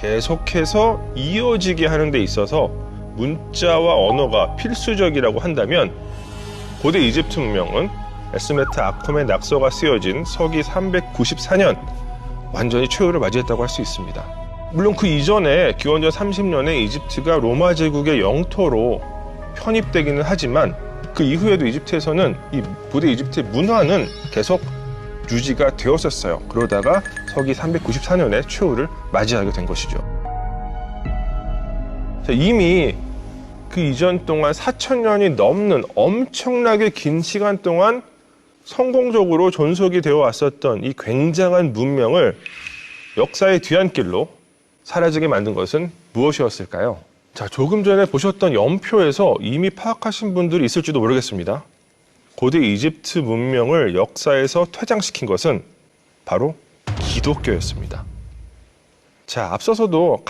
계속해서 이어지게 하는 데 있어서 문자와 언어가 필수적이라고 한다면 고대 이집트 문명은 에스메트 아콤의 낙서가 쓰여진 서기 394년 완전히 최후를 맞이했다고 할 수 있습니다. 물론 그 이전에 기원전 30년에 이집트가 로마 제국의 영토로 편입되기는 하지만 그 이후에도 이집트에서는 이 고대 이집트의 문화는 계속 유지가 되었었어요. 그러다가 서기 394년에 최후를 맞이하게 된 것이죠. 자, 이미 그 이전 동안 4천 년이 넘는 엄청나게 긴 시간 동안 성공적으로 존속이 되어 왔었던 이 굉장한 문명을 역사의 뒤안길로 사라지게 만든 것은 무엇이었을까요? 자, 조금 전에 보셨던 연표에서 이미 파악하신 분들이 있을지도 모르겠습니다. 고대 이집트 문명을 역사에서 퇴장시킨 것은 바로 기독교였습니다. 자, 앞서서도